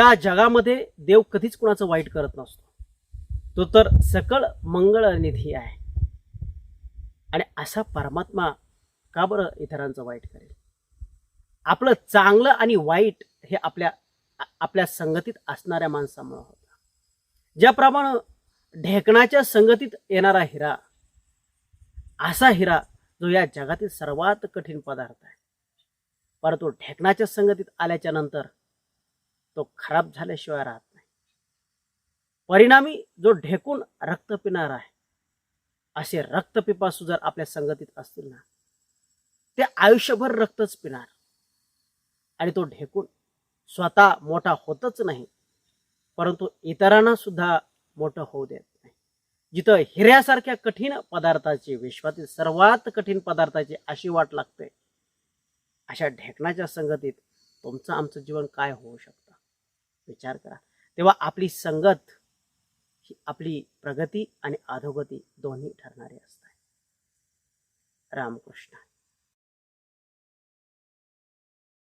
या जगामध्ये देव कधीच कुणाचं वाईट करत नसतो. तो तर सकळ मंगळ निधी आहे. आणि असा परमात्मा का बरं इतरांचं वाईट करेल? आपलं चांगलं आणि वाईट हे आपल्या आपल्या संगतीत असणाऱ्या माणसामुळे होतं. ज्याप्रमाणे ढेकणाच्या संगतीत येणारा हिरा असा हिरा जो या जगातील सर्वात कठीण पदार्थ आहे. परंतु ढेकणाच्या संगतीत आल्याच्यानंतर तो खराब झाल्याशिवाय राहत नाही. परिणामी जो ढेकून रक्त पिणार आहे असे रक्तपिपासू जर आपल्या संगतीत असतील ना ते आयुष्यभर रक्तच पिणार. आणि तो ढेकून स्वतः मोठा होतच नाही परंतु इतरांना सुद्धा मोठं होऊ देत नाही. जिथं हिऱ्यासारख्या कठीण पदार्थाची विश्वातील सर्वात कठीण पदार्थाची अशी वाट लागते अशा ढेकणाच्या संगतीत तुमचं आमचं जीवन काय होऊ शकतं? विचार करा. तेव्हा आपली संगत ही आपली प्रगती आणि अधोगती दोन्ही ठरणारी असते रामकृष्ण.